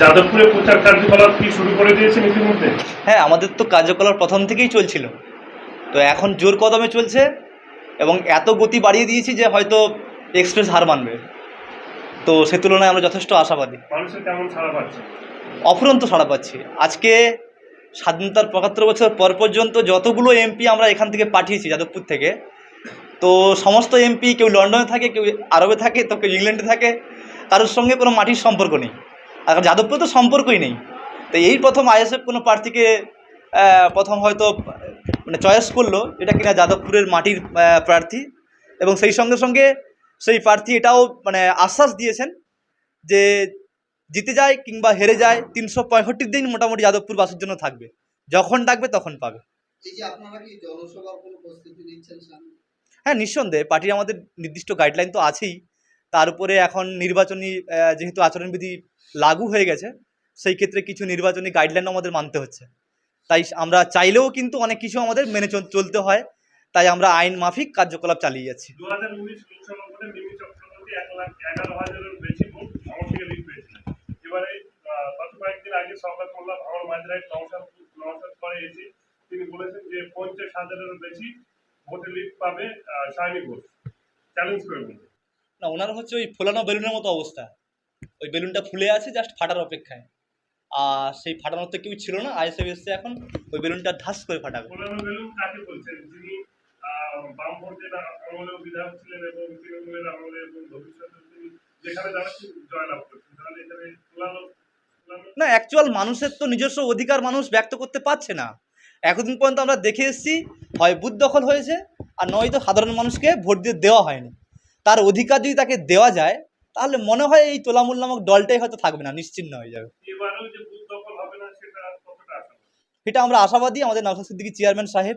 যাদবপুরে প্রচার কার্যকলাপ কি শুরু করে দিয়েছেন ইতিমধ্যে? হ্যাঁ আমাদের তো কার্যকলাপ প্রথম থেকেই চলছিল। তো এখন জোর কদমে চলছে এবং এত গতি বাড়িয়ে দিয়েছি যে হয়তো এক্সপ্রেস হার মানবে। তো সে তুলনায় আমরা যথেষ্ট আশাবাদী। মানুষের কেমন সাড়া পাচ্ছে অফুরন্ত সাড়া পাচ্ছি। আজকে স্বাধীনতার পঁচাত্তর বছর পর পর্যন্ত যতগুলো এমপি আমরা এখান থেকে পাঠিয়েছি যাদবপুর থেকে তো সমস্ত এমপি কেউ লন্ডনে থাকে কেউ আরবে থাকে তো কেউ ইংল্যান্ডে থাকে কারোর সঙ্গে কোনো মাটির সম্পর্ক নেই। আর যাদবপুর তো সম্পর্কই নেই। তো এই প্রথম আইএসএফ কোনো প্রার্থীকে প্রথম হয়তো মানে চয়েস করল এটা কিনা যাদবপুরের মাটির প্রার্থী। এবং সেই সঙ্গে সঙ্গে সেই প্রার্থী এটাও মানে আশ্বাস দিয়েছেন যে জিতে যায় কিংবা হেরে যায় তিনশো পঁয়ষট্টি দিন মোটামুটি যাদবপুর বাসের জন্য থাকবে। যখন ডাকবে তখন পাবে। হ্যাঁ নিঃসন্দেহে। পার্টির আমাদের নির্দিষ্ট গাইডলাইন তো আছেই। তার উপরে এখন নির্বাচনী যেহেতু আচরণবিধি লাগু হয়ে গেছে, সেই ক্ষেত্রে কিছু নির্বাচনী গাইডলাইন আমাদের মানতে হচ্ছে। তাই আমরা চাইলেও কিন্তু অনেক কিছু আমাদের মেনে চল- চলতে হয়, তাই আমরা আইন মাফিক কার্যকলাপ চালিয়ে যাচ্ছি। তিনি বলেছেন যে পঞ্চাশ হাজারেরও বেশি ভোটে পাবে শাহিনী ঘোষ চ্যালেঞ্জ না ওনার হচ্ছে ওই ফোলানো বেলুনের মতো অবস্থা। ওই বেলুনটা ফুলে আছে জাস্ট ফাটার অপেক্ষায়। আর সেই ফাটানোর তো কেউ ছিল না আইএসএফ এসছে এখন ওই বেলুনটা ধাস করে ফাটাবে। এখানে না অ্যাকচুয়াল মানুষের তো নিজস্ব অধিকার মানুষ ব্যক্ত করতে পারছে না। এতদিন পর্যন্ত আমরা দেখে এসেছি হয় বুথ দখল হয়েছে আর নয়তো সাধারণ মানুষকে ভোট দিয়ে দেওয়া হয়নি। তার অধিকার যদি তাকে দেওয়া যায় তাহলে মনে হয় এই তোলামূল নামক দলটাই হয়তো থাকবে না নিশ্চিন্ন হয়ে যাবে। এটা আমরা আশাবাদী আমাদের নওশাদ সিদ্দিকী চেয়ারম্যান সাহেব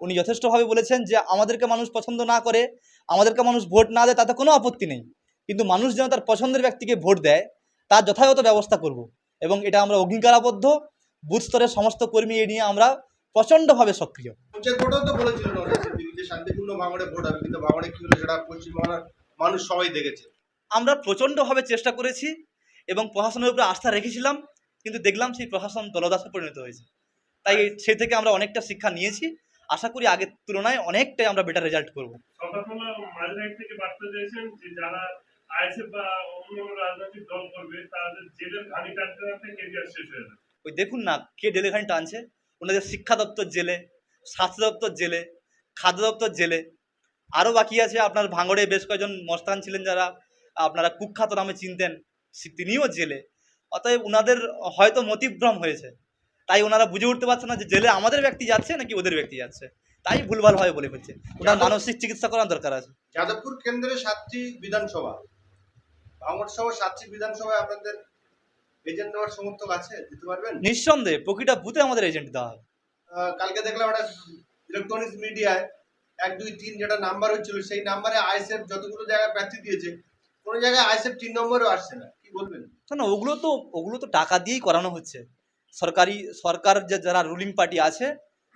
উনি যথেষ্টভাবে বলেছেন যে আমাদেরকে মানুষ পছন্দ না করে আমাদেরকে মানুষ ভোট না দেয় তাতে কোনো আপত্তি নেই। কিন্তু মানুষ যেন তার পছন্দের ব্যক্তিকে ভোট দেয় তার যথাযথ ব্যবস্থা করব। এবং এটা আমরা অঙ্গীকারাবদ্ধ বুথ স্তরের সমস্ত কর্মী এ নিয়ে আমরা প্রচণ্ডভাবে সক্রিয়। পঞ্চায়েত ভোটেও তো বলেছিল নরেশ সিদ্দিকী যে শান্তিপূর্ণ ভাঙড়ে ভোট হবে কিন্তু ভাঙড়ে কি হলো সেটা পশ্চিমবাংলার মানুষ সবাই দেখেছে। আমরা প্রচণ্ডভাবে চেষ্টা করেছি এবং প্রশাসনের উপরে আস্থা রেখেছিলাম কিন্তু দেখলাম সেই প্রশাসন দলদাসে পরিণত হয়েছে। তাই সেই থেকে আমরা অনেকটা শিক্ষা নিয়েছি। আশা করি আগের তুলনায় অনেকটাই আমরা বেটার রেজাল্ট করব। সকালবেলা মাঝরাইট থেকে বার্তা দিয়েছেন যে যারা আইএসএফ বা অন্য রাজনৈতিক দল করবে তাদের জেলের ঘানি কাটতে কাটতে কেরিয়ার শেষ যাবে। ওই দেখুন না কে ডেলিখানি টানছে? ওনাদের শিক্ষা দপ্তর জেলে স্বাস্থ্য দপ্তর জেলে খাদ্য দপ্তর জেলে। আরও বাকি আছে আপনার ভাঙড়ে বেশ কয়েকজন মস্তান ছিলেন যারা আপনারা কুখ্যাত নামে চিনতেন তিনিও জেলে। অতএব ওনাদের হয়তো মতিভ্রম হয়েছে। তাই ওনারা বুঝে উঠতে পারছে না যে জেলে আমাদের ব্যক্তি যাচ্ছে নাকি ওদের ব্যক্তি যাচ্ছে। তাই ভুলভালভাবে বলে ফেলছে। ওনার মানসিক চিকিৎসা করার দরকার আছে। যাদবপুর কেন্দ্রে সাতটি বিধানসভা। ভাঙড় সহ সাতটি বিধানসভায় আপনাদের এজেন্ট নেওয়ার সমর্থক আছে দিতে পারবেন? নিঃসন্দেহে প্রতিটা বুথে আমাদের এজেন্ট দেওয়া হবে। কালকে দেখলাম একটা ইলেকট্রনিক্স মিডিয়ায় এক দুই তিন যেটা নাম্বার হচ্ছিল সেই নাম্বারে আইএসএফ যতগুলো জায়গায় প্রার্থী দিয়েছে কোনো জায়গায় আইএসএফ তিন নম্বরেও আসছে না। কি বলবেন? না না ওগুলো তো ওগুলো তো টাকা দিয়েই করানো হচ্ছে। সরকারি সরকার যে যারা রুলিং পার্টি আছে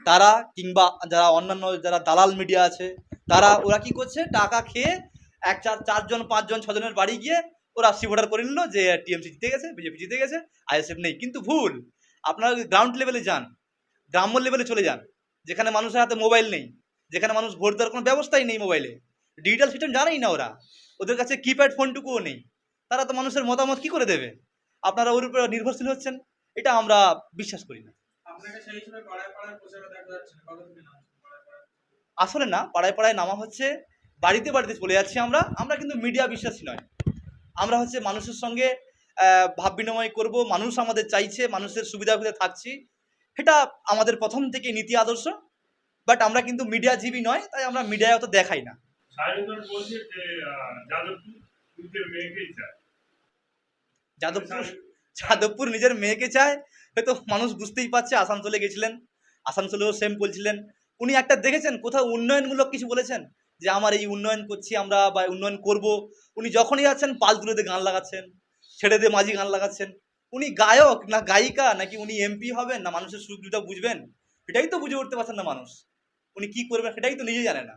তারা কিংবা যারা অন্যান্য যারা দালাল মিডিয়া আছে তারা ওরা কি করছে? টাকা খেয়ে এক চার চারজন পাঁচজন ছজনের বাড়ি গিয়ে ওরা ভোটার করে নিল যে টিএমসি জিতে গেছে বিজেপি জিতে গেছে আইএসএফ নেই। কিন্তু ভুল আপনারা গ্রাউন্ড লেভেলে যান গ্রাম্য লেভেলে চলে যান যেখানে মানুষের হাতে মোবাইল নেই যেখানে মানুষ ভোট দেওয়ার কোনো ব্যবস্থাই নেই মোবাইলে ডিজিটাল সিস্টেম জানেই না ওরা ওদের কাছে কিপ্যাড ফোনটুকুও নেই। তারা তো মানুষের মতামত কি করে দেবে? আপনারা ওর উপরে নির্ভরশীল হচ্ছেন এটা আমরা বিশ্বাস করি না। আসলে না পাড়ায় পাড়ায় নামা হচ্ছে বাড়িতে বাড়িতে চলে যাচ্ছি আমরা আমরা কিন্তু মিডিয়া বিশ্বাসী নয়। আমরা হচ্ছে মানুষের সঙ্গে ভাব বিনিময় করব মানুষ আমাদের চাইছে মানুষের সুবিধা সুবিধা থাকছি। এটা আমাদের প্রথম থেকে নীতি আদর্শ বাট আমরা কিন্তু মিডিয়াজীবী নয় তাই আমরা মিডিয়ায় অত দেখাই না। যাদবপুর যাদবপুর নিজের মেয়েকে চায় হয়তো মানুষ বুঝতেই পারছে আসানসোলে গেছিলেন আসানসোলেও সেম বলছিলেন। উনি একটা দেখেছেন কোথাও উন্নয়নমূলক কিছু বলেছেন? যে আমার এই উন্নয়ন করছি আমরা বা উন্নয়ন করব। উনি যখনই যাচ্ছেন পাল তুলেতে গান লাগাচ্ছেন ছেড়ে দিয়ে মাঝি গান লাগাচ্ছেন। উনি গায়ক না গায়িকা নাকি উনি এমপি হবেন না মানুষের সুখ দুটা বুঝবেন? এটাই তো বুঝে উঠতে পারছেন না মানুষ। উনি কি করবেন সেটাই তো নিজে জানে না।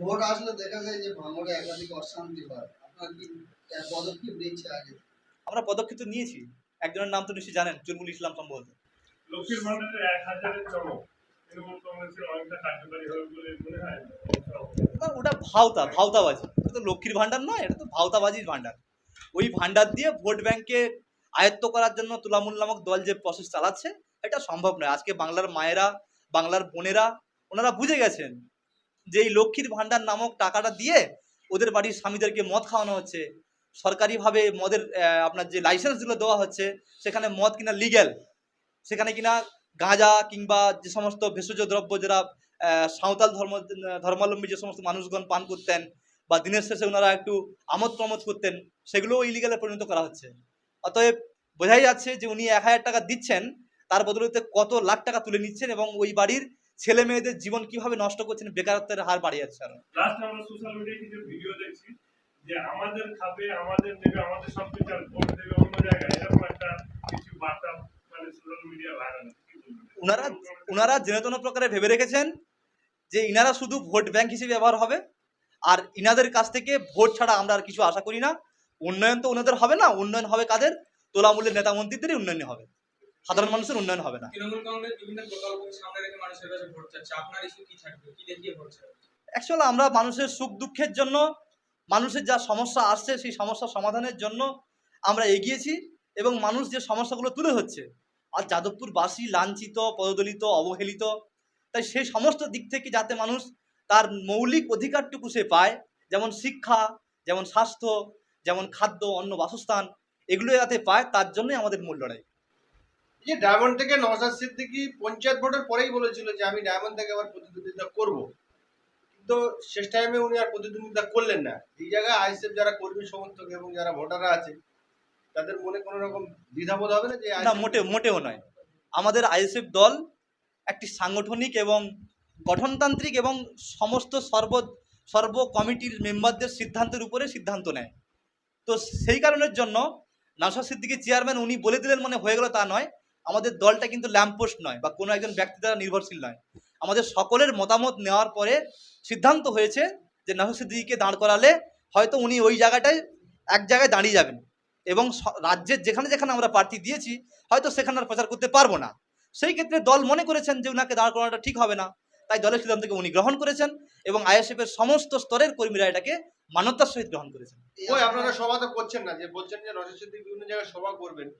ভোট আসলে দেখা যায় যে ভাঙড়ে একাধিক অশান্তি হয়। আপনার কি আহ, পদক্ষেপ নিচ্ছে আগে? আমরা পদক্ষেপ তো নিয়েছি। একজনের নাম তো নিশ্চয়ই জানেন চুলবুল ইসলাম সম্ভবত। লক্ষ্মীর এক হাজারের চমক ওটা ভাওতা, ভাওতাবাজি। এটা তো লক্ষ্মীর ভান্ডার নয়, এটা তো ভাওতাবাজির ভান্ডার ওই ভান্ডার দিয়ে ভোট ব্যাংকে আয়ত্ত করার জন্য তুলামূল নামক দল যে প্রসেস চালাচ্ছে, এটা সম্ভব নয়। আজকে বাংলার মায়েরা, বাংলার বোনেরা, ওনারা বুঝে গেছেন যে এই লক্ষ্মীর ভান্ডার নামক টাকাটা দিয়ে ওদের বাড়ির স্বামীদেরকে মদ খাওয়ানো হচ্ছে। সরকারিভাবে মদের আপনার যে লাইসেন্সগুলো দেওয়া হচ্ছে, সেখানে মদ কিনা লিগ্যাল সেখানে কিনা গাঁজা কিংবা যে সমস্ত ভেষজ দ্রব্য যারা সাঁওতাল ধর্ম, ধর্মাবলম্বী যে সমস্ত মানুষগণ পান করতেন বা দিনের শেষে ওনারা একটু আমোদ প্রমোদ করতেন, সেগুলোও ইলিগালে পরিণত করা হচ্ছে। অতএব বোঝাই যাচ্ছে যে উনি এক হাজার টাকা দিচ্ছেন, তার বদলতে কত লাখ টাকা তুলে নিচ্ছেন এবং ওই বাড়ির ছেলে মেয়েদের জীবন কীভাবে নষ্ট করছেন বেকারত্বের হার বাড়িয়ে যাচ্ছে আরও। লাস্ট আমরা সোশ্যাল মিডিয়ায় কিছু ভিডিও দেখছি, যে আমাদের খাবে, আমাদের দেবে আমাদের দেবে অন্য জায়গায়, এরকম একটা কিছু বার্তা ওনারা ওনারা যেন প্রকারে ভেবে রেখেছেন যে ইনারা শুধু ভোট ব্যাংক হিসেবে ব্যবহার হবে আর ইনাদের কাছ থেকে ভোট ছাড়া আমরা আর কিছু আশা করি না। উন্নয়ন তো ওনাদের হবে না উন্নয়ন হবে কাদের? তোলামূলের নেতা মন্ত্রীদেরই উন্নয়ন হবে। সাধারণ মানুষের উন্নয়ন হবে না। অ্যাকচুয়ালি আমরা মানুষের সুখ দুঃখের জন্য মানুষের যা সমস্যা আসছে সেই সমস্যা সমাধানের জন্য আমরা এগিয়েছি এবং মানুষ যে সমস্যাগুলো তুলে হচ্ছে আর যাদবপুরবাসী লাঞ্ছিত, পদদলিত, অবহেলিত। তাই সেই সমস্ত দিক থেকে যাতে মানুষ তার মৌলিক অধিকারটুকু সে পায়, যেমন শিক্ষা, যেমন স্বাস্থ্য, যেমন খাদ্য, অন্ন, বাসস্থান এগুলো যাতে পায়, তার জন্যই আমাদের মূল লড়াই। যে ডায়মন্ড থেকে নওশাদ সিদ্দিকী পঞ্চায়েত ভোটের পরেই বলেছিল যে, আমি ডায়মন্ড থেকে আবার প্রতিদ্বন্দ্বিতা করব। কিন্তু শেষ টাইমে উনি আর প্রতিদ্বন্দ্বিতা করলেন না। এই জায়গায় আইসিএফ যারা কর্মী সমর্থক এবং যারা ভোটাররা আছে তাদের মনে কোনো রকম দ্বিধাবোধ হবে না যে না ISF মোটে, মোটেও নয়। আমাদের আইএসএফ দল একটি সাংগঠনিক এবং গঠনতান্ত্রিক এবং সমস্ত সর্ব সর্ব কমিটির মেম্বারদের সিদ্ধান্তের উপরে সিদ্ধান্ত নেয়। তো সেই কারণের জন্য নাসা সিদ্দিকী চেয়ারম্যান উনি বলে দিলেন মানে হয়ে গেল তা নয়। আমাদের দলটা কিন্তু ল্যাম্পপোস্ট নয় বা কোনো একজন ব্যক্তি দ্বারা নির্ভরশীল নয়। আমাদের সকলের মতামত নেওয়ার পরে সিদ্ধান্ত হয়েছে যে নাসা সিদ্দিকীকে দাঁড় করালে হয়তো উনি ওই জায়গাটায় এক জায়গায় দাঁড়িয়ে যাবেন। এবং রাজ্যের যেখানে যেখানে আমরা প্রার্থী দিয়েছি হয়তো সেখানে আর প্রচার করতে পারব না। সেই ক্ষেত্রে দল মনে করেছেন যে উনাকে দাঁড় করানোটা ঠিক হবে না। তাই দলের সিদ্ধান্তকে উনি গ্রহণ করেছেন এবং আইএসএফ এর সমস্ত স্তরের কর্মীরা এটাকে মানবতার সহিত গ্রহণ করেছেন। ওই আপনারা সভা তো করছেন না যে বলছেন যে সিদ্দিকী বিভিন্ন জায়গায় সভা করবেন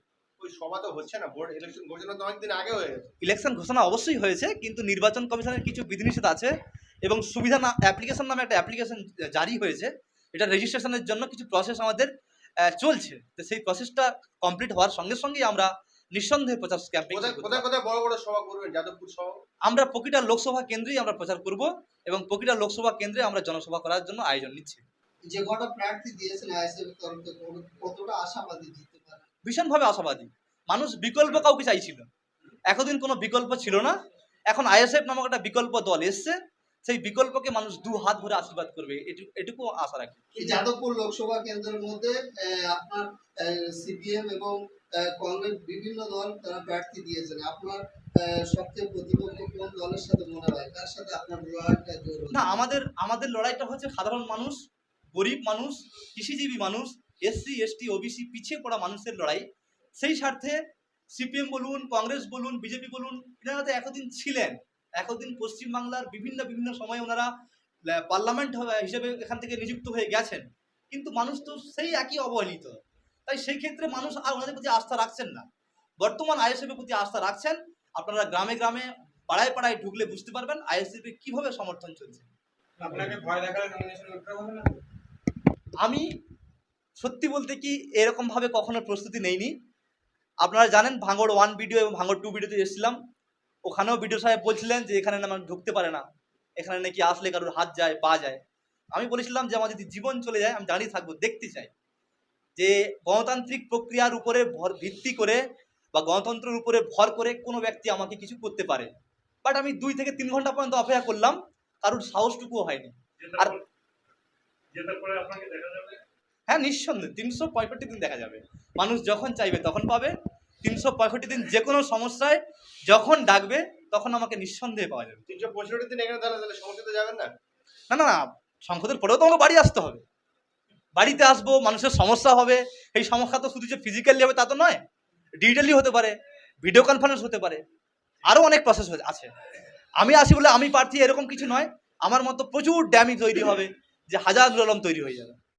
ইলেকশন ঘোষণা অবশ্যই হয়েছে কিন্তু নির্বাচন কমিশনের কিছু বিধিনিষেধ আছে এবং সুবিধা না অ্যাপ্লিকেশন নামে একটা অ্যাপ্লিকেশন জারি হয়েছে। এটা রেজিস্ট্রেশনের জন্য কিছু প্রসেস আমাদের চলছে। তো সেই প্রসেসটা কমপ্লিট হওয়ার সঙ্গে সঙ্গেই আমরা নিঃসন্দেহে প্রচার ক্যাম্পেইন কোথায় কোথায় কোথায় বড় বড় সভা করবেন? যাদবপুর সহ? আমরা প্রতিটা লোকসভা কেন্দ্রেই আমরা প্রচার করব এবং প্রতিটা লোকসভা কেন্দ্রে আমরা জনসভা করার জন্য আয়োজন নিচ্ছি। যে কটা প্রার্থী দিয়েছেন আইএসএফ তরফ থেকে কতটা আশাবাদী জিততে পারে ভীষণভাবে আশাবাদী। মানুষ বিকল্প কাউকে চাইছিল। এতদিন কোনো বিকল্প ছিল না। এখন আইএসএফ নামক একটা বিকল্প দল এসছে। সেই বিকল্পকে মানুষ দু হাত ভরে আশীর্বাদ করবে এটু- এটুকু আশা রাখি। যাদবপুর লোকসভা কেন্দ্রের মধ্যে আপনার সিপিএম এবং কংগ্রেস বিভিন্ন দল তারা প্রার্থী দিয়েছেন। আপনার সবচেয়ে প্রতিপক্ষ কোন দলের সাথে মনে হয়? তার সাথে আপনার লড়াইটা না আমাদের আমাদের লড়াইটা হচ্ছে সাধারণ মানুষ গরিব মানুষ কৃষিজীবী মানুষ এসসি এসটি ওবিসি পিছিয়ে পড়া মানুষের লড়াই। সেই স্বার্থে সিপিএম বলুন কংগ্রেস বলুন বিজেপি বলুন এনারা তো এতদিন ছিলেন। এতদিন পশ্চিমবাংলার বিভিন্ন বিভিন্ন সময়ে ওনারা পার্লামেন্ট হিসেবে এখান থেকে নিযুক্ত হয়ে গেছেন। কিন্তু মানুষ তো সেই একই অবহেলিত। তাই সেই ক্ষেত্রে মানুষ আর ওনাদের প্রতি আস্থা রাখছেন না। বর্তমান আইএসএফের প্রতি আস্থা রাখছেন। আপনারা গ্রামে গ্রামে পাড়ায় পাড়ায় ঢুকলে বুঝতে পারবেন আইএসএফ এর কীভাবে সমর্থন চলছে। আপনাকে ভয় দেখালে নমিনেশন হবে না? আমি সত্যি বলতে কি এরকম ভাবে কখনো প্রস্তুতি নেইনি। আপনারা জানেন ভাঙড় ওয়ান ভিডিও এবং ভাঙড় টু ভিডিওতে এসেছিলাম। ওখানেও ভিডিও সাহেব বলছিলেন যে এখানে না মানুষ ঢুকতে পারে না। এখানে নাকি আসলে কারোর হাত যায় পা যায়। আমি বলেছিলাম যে আমার যদি জীবন চলে যায় আমি দাঁড়িয়ে থাকব দেখতে চাই। যে গণতান্ত্রিক প্রক্রিয়ার উপরে ভর ভিত্তি করে বা গণতন্ত্রের উপরে ভর করে কোনো ব্যক্তি আমাকে কিছু করতে পারে। বাট আমি দুই থেকে তিন ঘণ্টা পর্যন্ত অপেক্ষা করলাম কারোর সাহসটুকুও হয়নি। আর- হ্যাঁ নিঃসন্দেহে তিনশো পঁয়ষট্টি দিন দেখা যাবে। মানুষ যখন চাইবে তখন পাবে। তিনশো পঁয়ষট্টি দিন যে কোনো সমস্যায় যখন ডাকবে তখন আমাকে নিঃসন্দেহে পাওয়া যাবে। তিনশো পঁয়ষট্টি দিন এখানে তাহলে তাহলে সমস্যাতে যাবেন না? না না না সংসদের পরেও তো আমাকে বাড়ি আসতে হবে। বাড়িতে আসব মানুষের সমস্যা হবে এই সমস্যা তো শুধু যে ফিজিক্যালি হবে তা তো নয় ডিজিটালি হতে পারে ভিডিও কনফারেন্স হতে পারে আরও অনেক প্রসেস আছে। আমি আসি বলে আমি প্রার্থী এরকম কিছু নয় আমার মতো প্রচুর ড্যামি তৈরি হবে যে হাজার আলম তৈরি হয়ে যাবে।